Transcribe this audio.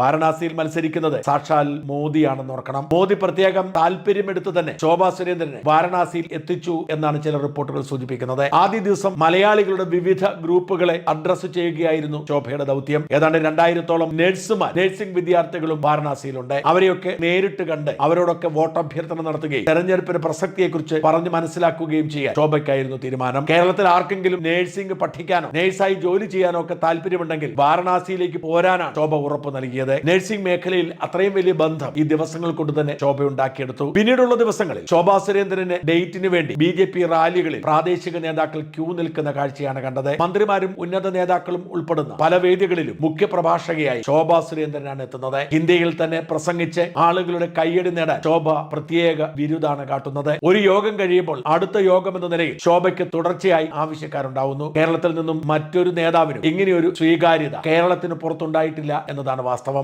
വാരണാസിയിൽ മത്സരിക്കുന്നത്. സാക്ഷാൽ മോദിയാണെന്ന് ഓർക്കണം. മോദി പ്രത്യേകം താല്പര്യമെടുത്ത് തന്നെ ശോഭാ സുരേന്ദ്രനെ വാരണാസിയിൽ എത്തിച്ചു എന്നാണ് ചില റിപ്പോർട്ടുകൾ സൂചിപ്പിക്കുന്നത്. ആദ്യ ദിവസം മലയാളികളുടെ വിവിധ ഗ്രൂപ്പുകളെ അഡ്രസ് ചെയ്യുകയായിരുന്നു ശോഭയുടെ ദൗത്യം. ഏതാണ്ട് രണ്ടായിരത്തോളം നഴ്സുമാർ നഴ്സിംഗ് വിദ്യാർത്ഥികളും വാരണാസിയിലുണ്ട്. അവരെയൊക്കെ നേരിട്ട് കണ്ട് അവരോടൊക്കെ വോട്ടഭ്യർത്ഥന നടത്തുകയും തെരഞ്ഞെടുപ്പിന് പ്രസക്തിയെക്കുറിച്ച് പറഞ്ഞു മനസ്സിലാക്കുകയും ചെയ്യാൻ ശോഭയ്ക്കായിരുന്നു തീരുമാനം. കേരളത്തിൽ ആർക്കെങ്കിലും നഴ്സിംഗ് പഠിക്കാനോ നഴ്സായി ജോലി ചെയ്യാനോ ഒക്കെ താല്പര്യമുണ്ടെങ്കിൽ വാരണാസിയിലേക്ക് പോരാനാണ് ശോഭ ഉറപ്പ് നൽകിയത്. നഴ്സിംഗ് മേഖലയിൽ അത്രയും വലിയ ബന്ധം ഈ ദിവസങ്ങൾ കൊണ്ട് തന്നെ ശോഭ ഉണ്ടാക്കിയെടുത്തു പിന്നീടുള്ള ദിവസങ്ങളിൽ ശോഭാ സുരേന്ദ്രന് ഡേറ്റിന് വേണ്ടി ബി ജെ പി റാലികളിൽ പ്രാദേശിക നേതാക്കൾ ക്യൂ നിൽക്കുന്ന കാഴ്ചയാണ് കണ്ടത്. മന്ത്രിമാരും ഉന്നത നേതാക്കളും ഉൾപ്പെടുന്ന പല വേദികളിലും മുഖ്യ പ്രഭാഷകയായി ശോഭാ സുരേന്ദ്രനാണ് എത്തുന്നത്. ഇന്ത്യയിൽ തന്നെ പ്രസംഗിച്ച് ആളുകളുടെ കയ്യടി നേടാൻ ശോഭ പ്രത്യേക വിരുദാണ് കാട്ടുന്നത്. ഒരു യോഗം കഴിയുമ്പോൾ അടുത്ത യോഗം എന്ന നിലയിൽ ശോഭയ്ക്ക് തുടർച്ചയായി ആവശ്യക്കാരുണ്ടാവുന്നു. കേരളത്തിൽ നിന്നും മറ്റൊരു നേതാവിനും ഇങ്ങനെയൊരു സ്വീകാര്യത കേരളത്തിന് പുറത്തുണ്ടായിട്ടില്ല എന്നതാണ് വാസ്തവം.